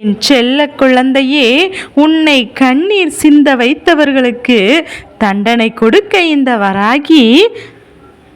என் செல்ல குழந்தையே உன்னை கண்ணீர் சிந்த வைத்தவர்களுக்கு தண்டனை கொடுக்க இந்த வராகி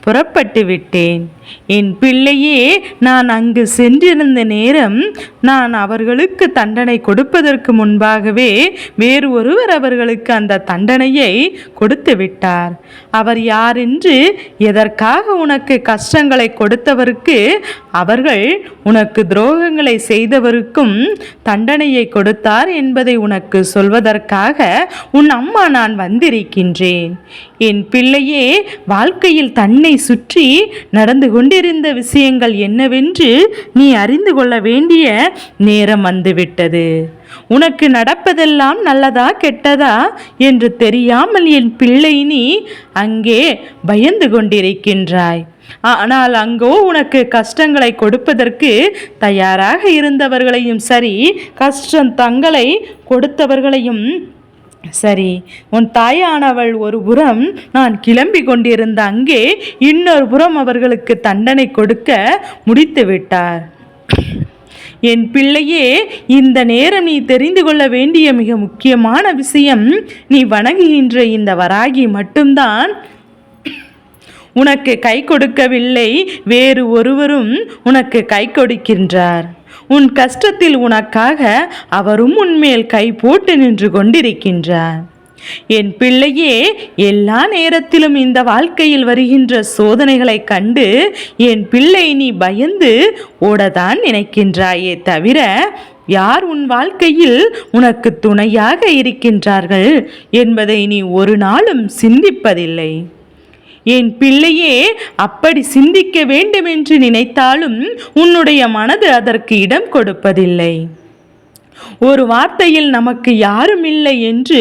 புறப்பட்டு விட்டேன். என் பிள்ளையே நான் அங்கு சென்றிருந்த நேரம் நான் அவர்களுக்கு தண்டனை கொடுப்பதற்கு முன்பாகவே வேறு ஒருவர் அவர்களுக்கு அந்த தண்டனையை கொடுத்து விட்டார். அவர் யார் என்று எதற்காக உனக்கு கஷ்டங்களை கொடுத்தவருக்கு அவர்கள் உனக்கு துரோகங்களை செய்தவருக்கும் தண்டனையை கொடுத்தார் என்பதை உனக்கு சொல்வதற்காக உன் அம்மா நான் வந்திருக்கின்றேன். என் பிள்ளையே வாழ்க்கையில் தன்னை சுற்றி நடந்து கொண்டிருந்த விஷயங்கள் என்னவென்று நீ அறிந்து கொள்ள வேண்டிய நேரம் வந்துவிட்டது. உனக்கு நடப்பதெல்லாம் நல்லதா கெட்டதா என்று தெரியாமல் என் பிள்ளை நீ அங்கே பயந்து கொண்டிருக்கின்றாய். ஆனால் அங்கோ உனக்கு கஷ்டங்களை கொடுப்பதற்கு தயாராக இருந்தவர்களையும் சரி கஷ்டம் தங்களை கொடுத்தவர்களையும் சரி உன் தாயானவள் ஒரு புறம் நான் கிளம்பி கொண்டிருந்த அங்கே இன்னொரு புறம் அவர்களுக்கு தண்டனை கொடுக்க முடித்து விட்டார். என் பிள்ளையே இந்த நேரம் நீ தெரிந்து கொள்ள வேண்டிய மிக முக்கியமான விஷயம் நீ வணங்குகின்ற இந்த வராகி மட்டும்தான். உனக்கு கை கொடுக்கவில்லை வேறு ஒருவரும் உனக்கு கை கொடுக்கின்றார். உன் கஷ்டத்தில் உனக்காக அவரும் உன்மேல் கை போட்டு நின்று கொண்டிருக்கின்றார். என் பிள்ளையே எல்லா நேரத்திலும் இந்த வாழ்க்கையில் வருகின்ற சோதனைகளை கண்டு என் பிள்ளை நீ பயந்து ஓடதான் நினைக்கின்றாயே தவிர யார் உன் வாழ்க்கையில் உனக்கு துணையாக இருக்கின்றார்கள் என்பதை நீ ஒரு நாளும் சிந்திப்பதில்லை. என் பிள்ளையே அப்படி சிந்திக்க வேண்டும் என்று நினைத்தாலும் உன்னுடைய மனது அதற்கு இடம் கொடுப்பதில்லை. ஒரு வார்த்தையில் நமக்கு யாரும் இல்லை என்று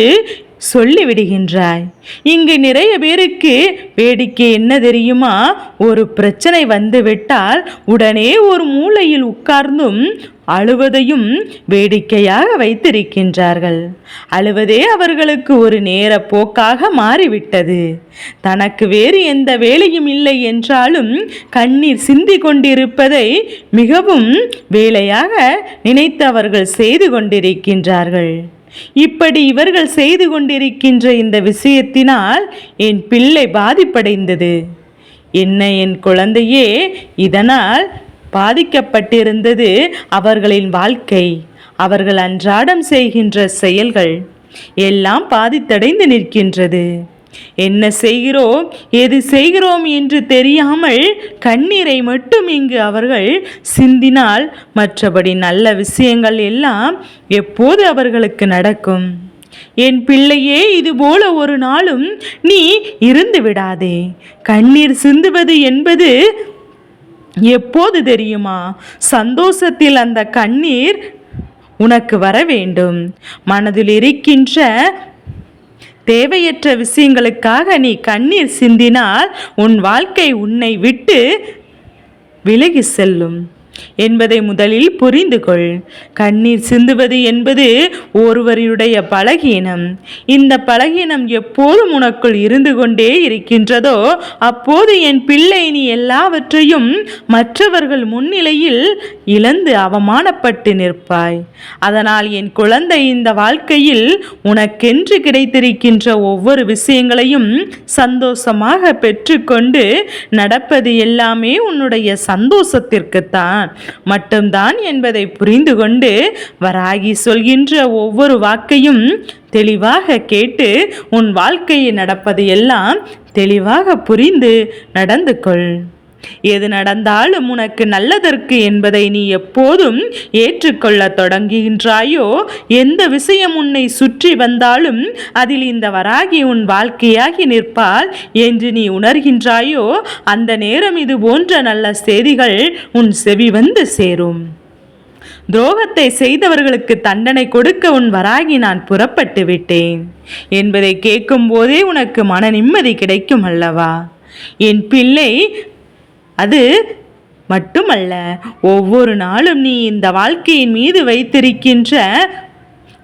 சொல்லிவிடுகின்றாய். இங்கு நிறைய பேருக்கு வேடிக்கை என்ன தெரியுமா? ஒரு பிரச்சனை வந்துவிட்டால் உடனே ஒரு மூலையில் உட்கார்ந்தும் அழுவதையும் வேடிக்கையாக வைத்திருக்கின்றார்கள். அழுவதே அவர்களுக்கு ஒரு நேர போக்காக மாறிவிட்டது. தனக்கு வேறு எந்த வேலையும் இல்லை என்றாலும் கண்ணீர் சிந்தி கொண்டிருப்பதை மிகவும் வேலையாக நினைத்து அவர்கள் செய்து கொண்டிருக்கின்றார்கள். இப்படி இவர்கள் செய்து கொண்டிருக்கின்ற இந்த விஷயத்தினால் என் பிள்ளை பாதிப்படைந்தது. என்ன என் குழந்தையே இதனால் பாதிக்கப்பட்டிருந்தது அவர்களின் வாழ்க்கை. அவர்கள் அன்றாடம் செய்கின்ற செயல்கள் எல்லாம் பாதித்தடைந்து நிற்கின்றது. என்ன செய்கிறோம் எது செய்கிறோம் என்று தெரியாமல் கண்ணீரை மட்டும் இங்கு அவர்கள் சிந்தினால் மற்றபடி நல்ல விஷயங்கள் எல்லாம் எப்போது அவர்களுக்கு நடக்கும்? என் பிள்ளையே இது போல ஒரு நாளும் நீ இருந்து விடாதே. கண்ணீர் சிந்துவது என்பது எப்போது தெரியுமா? சந்தோஷத்தில் அந்த கண்ணீர் உனக்கு வர வேண்டும். மனதில் இருக்கின்ற தேவையற்ற விஷயங்களுக்காக நீ கண்ணீர் சிந்தினால் உன் வாழ்க்கை உன்னை விட்டு விலகி செல்லும். என்பதை முதலில் புரிந்து கொள். கண்ணீர் சிந்துவது என்பது ஒருவருடைய பலகீனம். இந்த பலகீனம் எப்போதும் உனக்குள் இருந்து கொண்டே இருக்கின்றதோ அப்போது என் பிள்ளை நீ எல்லாவற்றையும் மற்றவர்கள் முன்னிலையில் இழந்து அவமானப்பட்டு நிற்பாய். அதனால் என் குழந்தை இந்த வாழ்க்கையில் உனக்கென்று கிடைத்திருக்கின்ற ஒவ்வொரு விஷயங்களையும் சந்தோஷமாக பெற்றுக்கொண்டு நடப்பது எல்லாமே உன்னுடைய சந்தோஷத்திற்குத்தான். மட்டும்தான் என்பதை புரிந்து கொண்டு வராகி சொல்கின்ற ஒவ்வொரு வாக்கையும் தெளிவாக கேட்டு உன் வாழ்க்கையில் நடப்பது எல்லாம் தெளிவாக புரிந்து நடந்து கொள். எது நடந்தாலும் உனக்கு நல்லதற்கு என்பதை நீ எப்போதும் ஏற்றுக்கொள்ள தொடங்குகின்றாயோ? எந்த விஷயம் உன்னை சுற்றி வந்தாலும் அதில் இந்த வராகி உன் வாழ்க்கையாகி நிற்பால் என்று நீ உணர்கின்றாயோ? அந்த நேரம் இது போன்ற நல்ல செய்திகள் உன் செவி வந்து சேரும். துரோகத்தை செய்தவர்களுக்கு தண்டனை கொடுக்க உன் வராகி நான் புறப்பட்டு விட்டேன். என்பதை கேட்கும் போதே உனக்கு மன நிம்மதி கிடைக்கும் அல்லவா? என் பிள்ளை அது மட்டுமல்ல ஒவ்வொரு நாளும் நீ இந்த வாழ்க்கையின் மீது வைத்திருக்கின்ற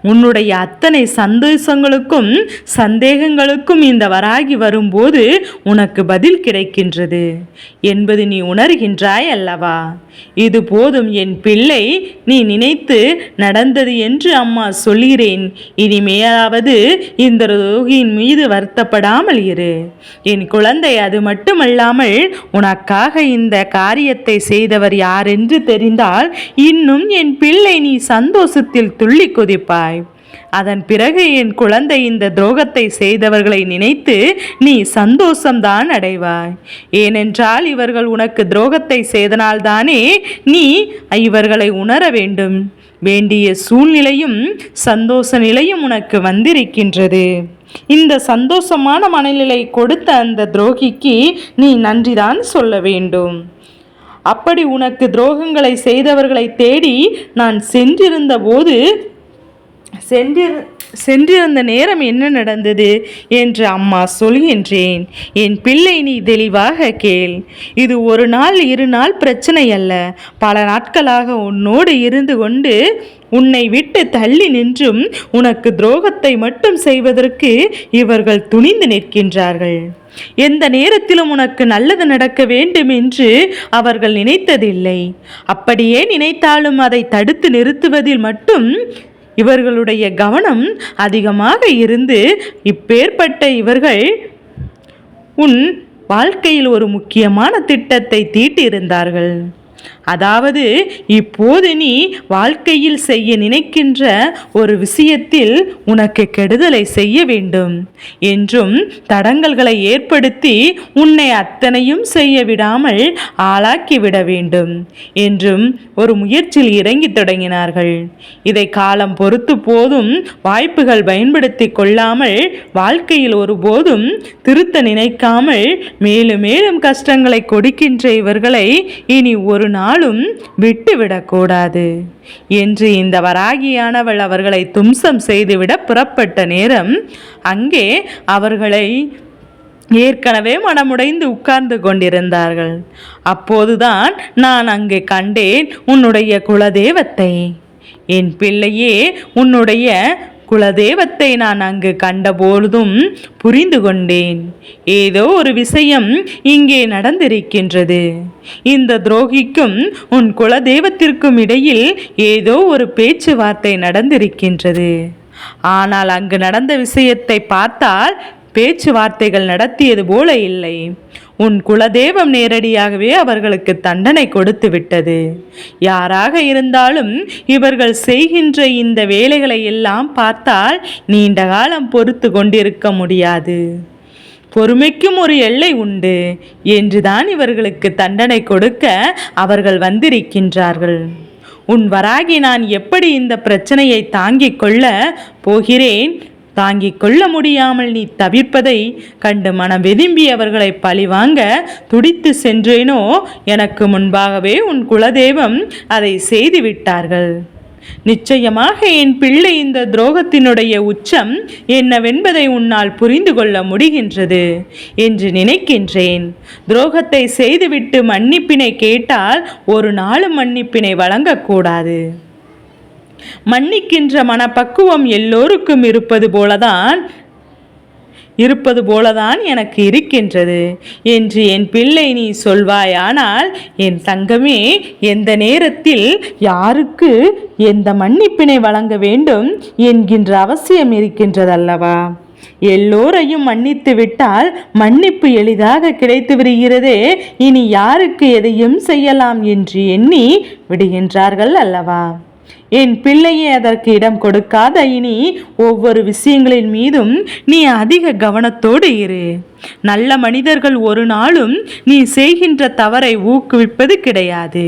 உன்னுடைய அத்தனை சந்தோஷங்களுக்கும் சந்தேகங்களுக்கும் இந்த வராகி வரும்போது உனக்கு பதில் கிடைக்கின்றது. என்பது நீ உணர்கின்றாய் அல்லவா? இது போதும் என் பிள்ளை நீ நினைத்து நடந்தது என்று அம்மா சொல்கிறேன். இனிமேலாவது இந்த ரோகியின் மீது வருத்தப்படாமல் இரு. என் குழந்தை அது மட்டுமல்லாமல் உனக்காக இந்த காரியத்தை செய்தவர் யாரென்று தெரிந்தால் இன்னும் என் பிள்ளை நீ சந்தோஷத்தில் துள்ளி குதிப்பாய். அதன் பிறகு என் குழந்தை இந்த துரோகத்தை செய்தவர்களை நினைத்து நீ சந்தோஷம்தான் அடைவாய். ஏனென்றால் இவர்கள் உனக்கு துரோகத்தை செய்தனால்தானே நீ இவர்களை உணர வேண்டும். வேண்டிய சூழ்நிலையும் சந்தோஷ நிலையும் உனக்கு வந்திருக்கின்றது. இந்த சந்தோஷமான மனநிலை கொடுத்த அந்த துரோகிக்கு நீ நன்றிதான் சொல்ல வேண்டும். அப்படி உனக்கு துரோகங்களை செய்தவர்களை தேடி நான் சென்றிருந்த போது சென்றிரு சென்றிருந்த நேரம் என்ன நடந்தது என்று அம்மா சொல்கின்றேன். என் பிள்ளை நீ தெளிவாக கேள். இது ஒரு நாள் இரு நாள் பிரச்சனை அல்ல. பல நாட்களாக உன்னோடு இருந்து கொண்டு உன்னை விட்டு தள்ளி நின்றும் உனக்கு துரோகத்தை மட்டும் செய்வதற்கு இவர்கள் துணிந்து நிற்கின்றார்கள். எந்த நேரத்திலும் உனக்கு நல்லது நடக்க வேண்டும் என்று அவர்கள் நினைத்ததில்லை. அப்படியே நினைத்தாலும் அதை தடுத்து நிறுத்துவதில் மட்டும் இவர்களுடைய கவனம் அதிகமாக இருந்து இப்பேற்பட்ட இவர்கள் உன் வாழ்க்கையில் ஒரு முக்கியமான திட்டத்தை தீட்டியிருந்தார்கள். அதாவது இப்போது நீ வாழ்க்கையில் செய்ய நினைக்கின்ற ஒரு விஷயத்தில் உனக்கு கெடுதலை செய்ய வேண்டும் என்றும் தடங்கல்களை ஏற்படுத்தி உன்னை அத்தனையும் செய்ய விடாமல் ஆளாக்கிவிட வேண்டும் என்றும் ஒரு முயற்சியில் இறங்கி தொடங்கினார்கள். இதை காலம் பொறுத்து போதும் வாய்ப்புகள் பயன்படுத்தி கொள்ளாமல் வாழ்க்கையில் ஒருபோதும் திருத்த நினைக்காமல் மேலும் மேலும் கஷ்டங்களை கொடுக்கின்ற இவர்களை இனி ஒரு நாள் நாளும் விட்டுவிடக்கூடாது. என்று இந்த வராகியானவள் அவர்களை தும்சம் செய்துவிட புறப்பட்ட நேரம் அங்கே அவர்களை ஏற்கனவே மனமுடைந்து உட்கார்ந்து கொண்டிருந்தார்கள். அப்போதுதான் நான் அங்கே கண்டேன் உன்னுடைய குலதெய்வத்தை. என் பிள்ளையே உன்னுடைய குலதெய்வத்தை நான் அங்கு கண்டபொழுதும் புரிந்து கொண்டேன் ஏதோ ஒரு விஷயம் இங்கே நடந்திருக்கின்றது. இந்த துரோகிக்கும் உன் குலதெய்வத்திற்கும் இடையில் ஏதோ ஒரு பேச்சுவார்த்தை நடந்திருக்கின்றது. ஆனால் அங்கு நடந்த விஷயத்தை பார்த்தால் பேச்சுவார்த்தைகள் நடத்தியது போல இல்லை. உன் குலதெய்வம் நேரடியாகவே அவர்களுக்கு தண்டனை கொடுத்து விட்டது. யாராக இருந்தாலும் இவர்கள் செய்கின்ற இந்த வேலைகளை எல்லாம் பார்த்தால் நீண்ட காலம் பொறுத்து கொண்டிருக்க முடியாது. பொறுமைக்கும் ஒரு எல்லை உண்டு. என்றுதான் இவர்களுக்கு தண்டனை கொடுக்க அவர்கள் வந்திருக்கின்றார்கள். உன் வராகி நான் எப்படி இந்த பிரச்சனையை தாங்கிக் கொள்ள போகிறேன்? தாங்கிக் கொள்ள முடியாமல் நீ தவிர்ப்பதை கண்டு மனம் வெதும்பி அவர்களை பழிவாங்க துடித்து சென்றேனோ? எனக்கு முன்பாகவே உன் குலதெய்வம் அதை செய்து விட்டார்கள் நிச்சயமாக என் பிள்ளை இந்த துரோகத்தினுடைய உச்சம் என்னவென்பதை உன்னால் புரிந்து கொள்ள முடிகின்றது என்று நினைக்கின்றேன். துரோகத்தை செய்துவிட்டு மன்னிப்பினை கேட்டால் ஒரு நாளும் மன்னிப்பினை வழங்கக்கூடாது. மன்னிக்கின்ற மனப்பக்குவம் எல்லோருக்கும் இருப்பது போலதான் இருப்பது போலதான் எனக்கு இருக்கின்றது. என்று என் பிள்ளை நீ சொல்வாயானால் என் தங்கமே எந்த நேரத்தில் யாருக்கு எந்த மன்னிப்பினை வழங்க வேண்டும் என்கின்ற அவசியம் இருக்கின்றதல்லவா? எல்லோரையும் மன்னித்து விட்டால் மன்னிப்பு எளிதாக கிடைத்து விடுகிறதே இனி யாருக்கு எதையும் செய்யலாம் என்று எண்ணி விடுகின்றார்கள் அல்லவா? என் பிள்ளையே அதற்கு இடம் கொடுக்காத இனி ஒவ்வொரு விஷயங்களின் மீதும் நீ அதிக கவனத்தோடு இரு. நல்ல மனிதர்கள் ஒரு நாளும் நீ செய்கின்ற தவறை ஊக்குவிப்பது கிடையாது.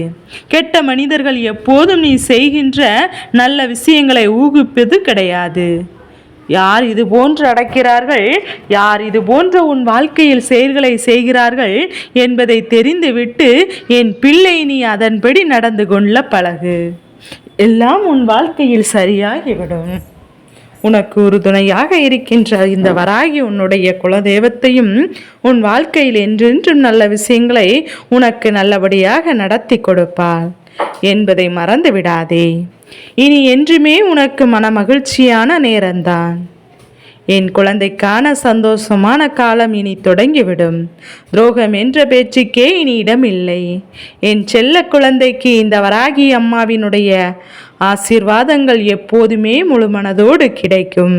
கெட்ட மனிதர்கள் எப்போதும் நீ செய்கின்ற நல்ல விஷயங்களை ஊக்குவிப்பது கிடையாது. யார் இது போன்று அடக்கிறார்கள்? யார் இது போன்ற உன் வாழ்க்கையில் செயல்களை செய்கிறார்கள் என்பதை தெரிந்துவிட்டு என் பிள்ளை நீ அதன்படி நடந்து கொள்ள பழகு. எல்லாம் உன் வாழ்க்கையில் சரியாகிவிடும். உனக்கு உறுதுணையாக இருக்கின்ற இந்த வராகி உன்னுடைய குலதெய்வத்தையும் உன் வாழ்க்கையில் என்றென்றும் நல்ல விஷயங்களை உனக்கு நல்லபடியாக நடத்தி கொடுப்பாள் என்பதை மறந்து விடாதே இனி என்றுமே உனக்கு மன மகிழ்ச்சியான நேரம்தான். என் குழந்தைக்கான சந்தோஷமான காலம் இனி தொடங்கிவிடும். துரோகம் என்ற பேச்சுக்கே இனி இடமில்லை. என் செல்ல குழந்தைக்கு இந்த வராகி அம்மாவினுடைய ஆசீர்வாதங்கள் எப்போதுமே முழுமனதோடு கிடைக்கும்.